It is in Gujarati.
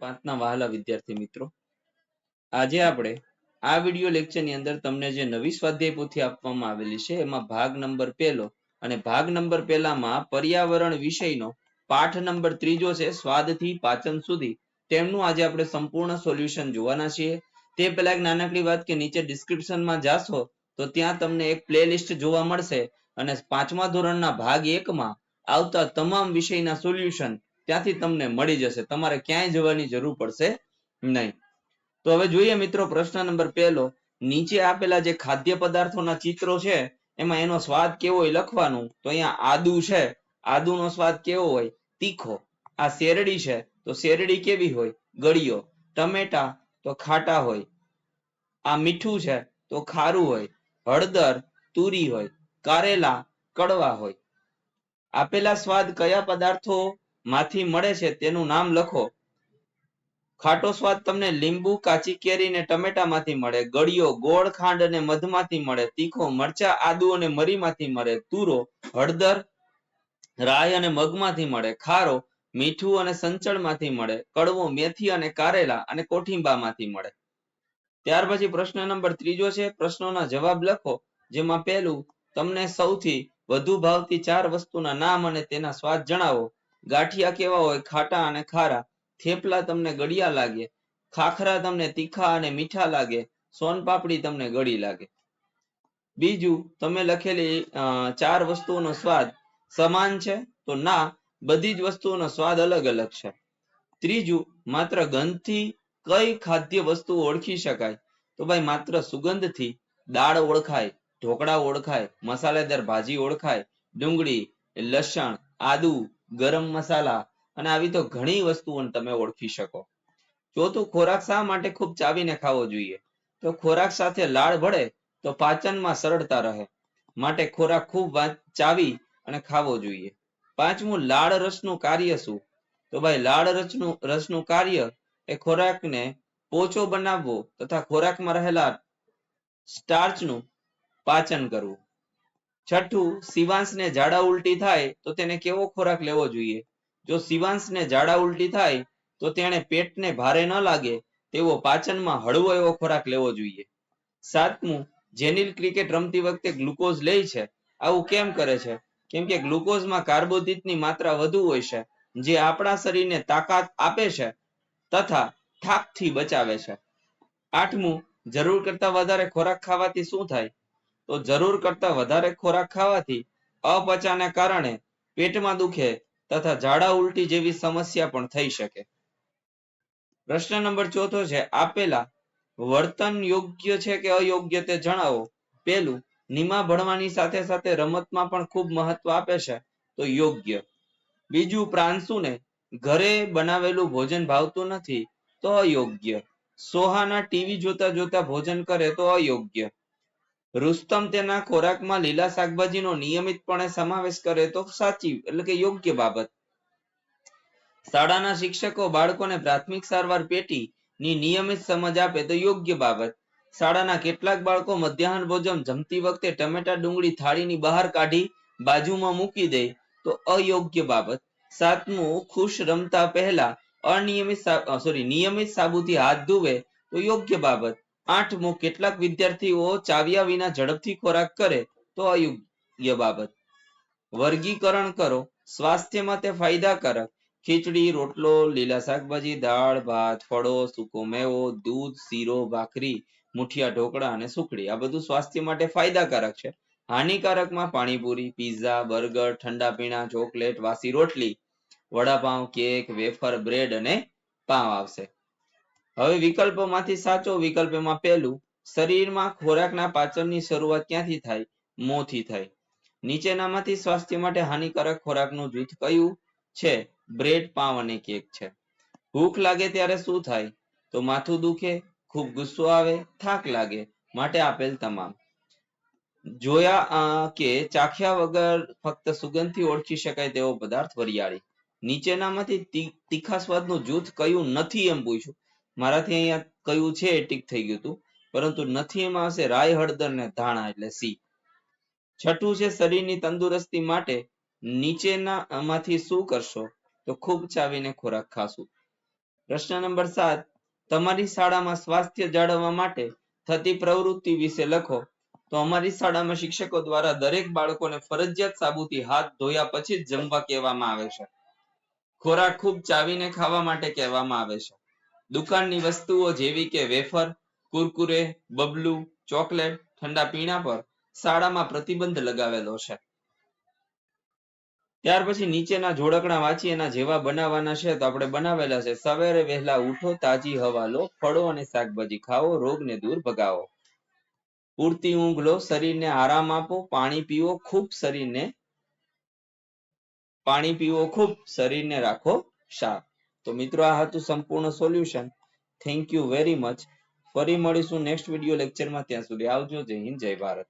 પાંચના વહાલા વિદ્યાર્થી મિત્રો. આજે આપણે આ વીડિયો લેક્ચરની અંદર તમને જે નવી સ્વાધ્યાય પોથી આપવામાં આવેલી છે, એમાં ભાગ નંબર પહેલો અને ભાગ નંબર પહેલામાં પર્યાવરણ વિષયનો પાઠ નંબર ત્રીજો છે, સ્વાદથી પાચન સુધી. તેમનું આજે આપણે સંપૂર્ણ સોલ્યુશન જોવાના છીએ. તે પહેલા એક નાનકડી વાત કે નીચે ડિસ્ક્રિપ્શનમાં જાશો, તો ત્યાં તમને એક પ્લેલિસ્ટ જોવા મળશે અને પાંચમા ધોરણના ભાગ એકમાં આવતા તમામ વિષયના સોલ્યુશન ત્યાંથી તમને મળી જશે. તમારે ક્યાંય જવાની જરૂર પડશે નહીં. તો હવે જોઈએ મિત્રો, પ્રશ્ન નંબર પહેલો. નીચે આપેલા જે ખાદ્ય પદાર્થોના ચિત્રો છે, એમાં એનો સ્વાદ કેવો હોય લખવાનું? તો અહીંયા આદુ છે. આદુનો સ્વાદ કેવો હોય? તીખો. આ શેરડી છે. તો શેરડી કેવી હોય? ગળિયો. ટમેટા. તો ખાટા હોય. આ મીઠું છે. તો ખારું હોય. હળદર. તુરી હોય. કારેલા. કડવા હોય. આપેલા સ્વાદ કયા પદાર્થો માંથી મળે છે તેનું નામ લખો. ખાટો સ્વાદ તમને લીંબુ, કાચી કેરી અને ટમેટામાંથી મળે, ગળિયો, ગોળ ખાંડ અને મધમાંથી મળે, તીખો, મરચા, આદુ અને મરીમાંથી મળે, તુરો, હળદર રાય અને મગમાંથી મળે, ખારો, મીઠું અને સંચળમાંથી મળે, કડવો, મેથી અને કારેલા અને કોઠીંબામાંથી મળે. ત્યાર પછી પ્રશ્ન નંબર ત્રીજો છે, પ્રશ્નોના જવાબ લખો, જેમાં પહેલું, તમને સૌથી વધુ ભાવતી ચાર વસ્તુના નામ અને તેના સ્વાદ જણાવો. ગાંઠિયા કેવા હોય, ખાટા અને ખારા. થેપલા તમને ગળિયા લાગે. ખાખરા તમને તીખા અને મીઠા લાગે. સોનપાપડી તમને ગળી લાગે. બીજું, તમે લખેલી ચાર વસ્તુઓનો સ્વાદ સમાન છે? તો ના, બધી જ વસ્તુઓનો સ્વાદ અલગ અલગ છે. ત્રીજું, માત્ર ગંધથી કઈ ખાદ્ય વસ્તુ ઓળખી શકાય? તો ભાઈ, માત્ર સુગંધથી દાળ ઓળખાય, ઢોકળા ઓળખાય, મસાલેદાર ભાજી ઓળખાય, ડુંગળી, લસણ, આદુ ગરમ મસાલા અને આવી તો ઘણી વસ્તુઓને તમે ઓળખી શકો. ચોથું ખોરાક શા માટે ખૂબ ચાવીને ખાવો જોઈએ? તો ખોરાક સાથે લાળ ભળે તો પાચનમાં સરળતા રહે. માટે ખોરાક ખૂબ ચાવી અને ખાવો જોઈએ. પાંચમું, લાળ રસનું કાર્ય શું? તો ભાઈ, લાળ રસનું રસનું કાર્ય એ ખોરાકને પોચો બનાવવો તથા ખોરાકમાં રહેલા સ્ટાર્ચનું પાચન કરવું. છઠ્ઠું, શિવાંશને ઝાડા ઉલટી થાય તો તેને કેવો ખોરાક લેવો જોઈએ? જો શિવાંશને ઝાડા ઉલટી થાય તો તેણે પેટને ભારે ન લાગે, તેવો પાચનમાં હળવો એવો ખોરાક લેવો જોઈએ. સાતમું, જેનિલ ક્રિકેટ રમતી વખતે ગ્લુકોઝ લે છે. આવું કેમ કરે છે? કેમ કે ગ્લુકોઝમાં કાર્બોદિતની માત્રા વધુ હોય છે, જે આપણા શરીરને તાકાત આપે છે તથા થાકથી બચાવે છે. આઠમું, જરૂર કરતા વધારે ખોરાક ખાવાથી શું થાય? તો જરૂર કરતા વધારે ખોરાક ખાવાથી અપચાને કારણે પેટમાં દુખે તથા ઝાડા ઉલટી જેવી સમસ્યા પણ થઈ શકે. પ્રશ્ન નંબર ચોથો છે, આપેલા વર્તન યોગ્ય છે કે અયોગ્ય તે જણાવો. પેલું, નિમા ભણવાની સાથે સાથે રમતમાં પણ ખૂબ મહત્વ આપે છે, તો યોગ્ય. બીજું, પ્રાંશુને ઘરે બનાવેલું ભોજન ભાવતું નથી, તો અયોગ્ય. સોહાના ટીવી જોતા જોતા ભોજન કરે તો અયોગ્ય. રુસ્તમ તેના ખોરાકમાં લીલા શાકભાજીનો નિયમિતપણે સમાવેશ કરે તો સાચી, એટલે કે યોગ્ય બાબત. શાળાના શિક્ષકો બાળકોને પ્રાથમિક સારવાર પેટી ની નિયમિત સમજ આપે તો યોગ્ય બાબત. શાળાના કેટલાક બાળકો મધ્યાહન ભોજન જમતી વખતે ટમેટા ડુંગળી થાળીની બહાર કાઢી બાજુમાં મૂકી દે તો અયોગ્ય બાબત. સાતમું, ખુશ રમતા પહેલા અનિયમિત સોરી નિયમિત સાબુથી હાથ ધુવે તો યોગ્ય બાબત. આઠમું, કેટલાક વિદ્યાર્થીઓ ચાવ્યા વિના ઝડપથી ખોરાક કરે તો અયોગ્ય બાબત. વર્ગીકરણ કરો. સ્વાસ્થ્યમાં તે ફાયદાકારક. ખીચડી, રોટલો, લીલા શાકભાજી, દાળ, ભાત, ફળો, સૂકો મેવો, દૂધ, શીરો, ભાખરી, મુઠિયા, ઢોકળા અને સુખડી. આ બધું સ્વાસ્થ્ય માટે ફાયદાકારક છે. હાનિકારકમાં પાણીપુરી, પીઝા, બર્ગર, ઠંડા પીણા, ચોકલેટ, વાસી રોટલી, વડાપાઉં, કેક, વેફર, બ્રેડ અને પાવ આવશે. હવે વિકલ્પોમાંથી સાચો વિકલ્પ એમાં પહેલું, શરીરમાં ખોરાકના પાચનની શરૂઆત ક્યાંથી થાય? મોંથી થાય. નીચેનામાંથી સ્વાસ્થ્ય માટે હાનિકારક ખોરાકનું જૂથ કયું છે? બ્રેડ પાવ અને કેક છે. ભૂખ લાગે ત્યારે શું થાય? તો માથું દુખે, ખૂબ ગુસ્સો આવે, થાક લાગે, માટે આપેલ તમામ. જોયા કે ચાખ્યા વગર ફક્ત સુગંધથી ઓળખી શકાય તેવો પદાર્થ વરિયાળી. નીચેનામાંથી તીખા સ્વાદનું જૂથ કયું નથી એમ પૂછ્યું મારાથી અહીંયા કયું છે ટીક થઈ ગયું હતું. પરંતુ નથી એમાં હશે રાય હળદર ને ધાણા એટલે સી. છઠ્ઠું છે શરીરની તંદુરસ્તી માટે નીચેના આમાંથી શું કરશો? તો ખૂબ ચાવીને ખોરાક ખાશું. પ્રશ્ન નંબર સાત, તમારી શાળામાં સ્વાસ્થ્ય જાળવવા માટે થતી પ્રવૃત્તિ વિશે લખો. તો અમારી શાળામાં શિક્ષકો દ્વારા દરેક બાળકોને ફરજિયાત સાબુથી હાથ ધોયા પછી જ જમવા કહેવામાં આવે છે. ખોરાક ખૂબ ચાવીને ખાવા માટે કહેવામાં આવે છે. દુકાનની વસ્તુઓ જેવી કે વેફર, કુરકુરે, બબલું, ચોકલેટ, ઠંડા પીણા પર શાળામાં પ્રતિબંધ લગાવેલો છે. ત્યાર પછી નીચેના જોડકણા વાંચી એના જેવા બનાવવાના છે તો આપણે બનાવેલા છે, સવારે વહેલા ઉઠો, તાજી હવા લો, ફળો અને શાકભાજી ખાઓ, રોગને દૂર ભગાવો. પૂરતી ઊંઘ લો, શરીરને આરામ આપો, પાણી પીવો ખૂબ શરીરને, પાણી પીવો ખૂબ શરીરને રાખો શાંત તો મિત્રો આ હતું સંપૂર્ણ solution thank you very much ફરી મળીશું નેક્સ્ટ વીડિયો લેક્ચરમાં ત્યાં સુધી આવજો. જય હિન્દ, જય ભારત.